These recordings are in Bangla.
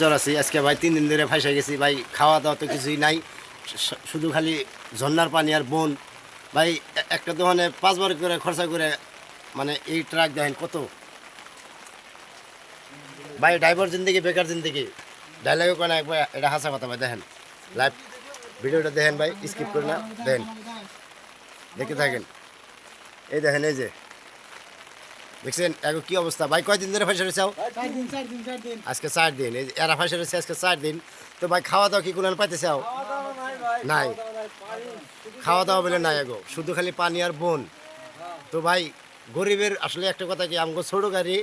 জ্বর আছি, আজকে ভাই তিন দিন ধরে ফাঁসে গেছি, ভাই খাওয়া দাওয়া তো কিছুই নাই শুধু খালি ঝর্নার পানি আর বন। ভাই একটা দোকানে পাঁচবার করে খরচা করে মানে এই ট্রাক দেখেন কত। ভাই ড্রাইভার জিন্দিগি, বেকার জিন্দিগি। ডায়লগে কেন একবার, এটা হাসা কথা ভাই, দেখেন। লাইভ ভিডিওটা দেখেন ভাই, স্কিপ করে না, দেখেন। দেখে থাকেন। এই দেখেন, এই যে। দেখছেন? এখন কি অবস্থা? ভাই, কয়দিন ধরে ফাঁসে রয়েছে আজকে চার দিন। এই এরা ফাঁসে রয়েছে আজকে চার দিন। তো ভাই খাওয়া দাওয়া কি কোনো পাইতেছে নাই। খাওয়া দাওয়া বলে নাই এগো শুধু খালি পানি আর বন। তো ভাই, গরিবের আসলে একটা কথা কি, আমগো ছোট গাড়ি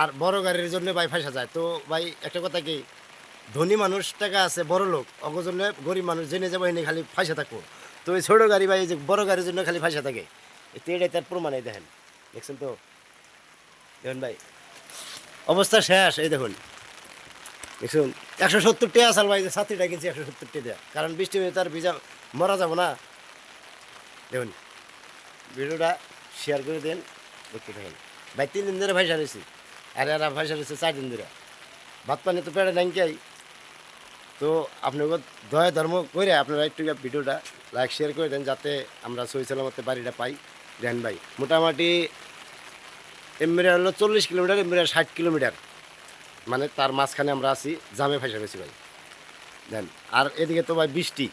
আর বড় গাড়ির জন্য ভাই ফাঁসা যায়। তো ভাই, একটা কথা কি, ধনী মানুষ টাকা আছে, বড় লোক। অগো জন্য গরিব মানুষ জেনে যাব, এনে খালি ফাঁসা থাকব। তো ওই ছোট গাড়ি ভাই যে বড় গাড়ির জন্য খালি ফাঁসা থাকে। এটাই তার প্রমাণ এই দেখেন। দেখছেন তো? দেখুন ভাই। অবস্থা শেষ এই দেখুন। দেখুন। একশো সত্তর টাকা আসাল ভাই ছাত্রীটা কিনছি একশো সত্তর টাকা কারণ বৃষ্টি হয়ে তার ভিজা মরা যাব না। দেখুন ভিডিওটা শেয়ার করে দেন দেখতে থাকেন। ভাই তিন দিন ধরে ভাইসা রয়েছি আর এরা ভাইসা রয়েছে চার দিন ধরে। ভাত পানি তো পেড়ে নাঙ্কাই তো আপনাকে দয়া ধর্ম করে আপনারা একটু ভিডিওটা লাইক শেয়ার করে দেন যাতে আমরা সই সালামতে বাড়িটা পাই। দেন ভাই মোটামুটি এমবিরা হলো চল্লিশ কিলোমিটার, এমবিরা ষাট কিলোমিটার। মানে তার মাঝখানে আমরা আছি জামে ফাইসা গেছি ভাই দেন, আর এদিকে তো ভাই বৃষ্টি।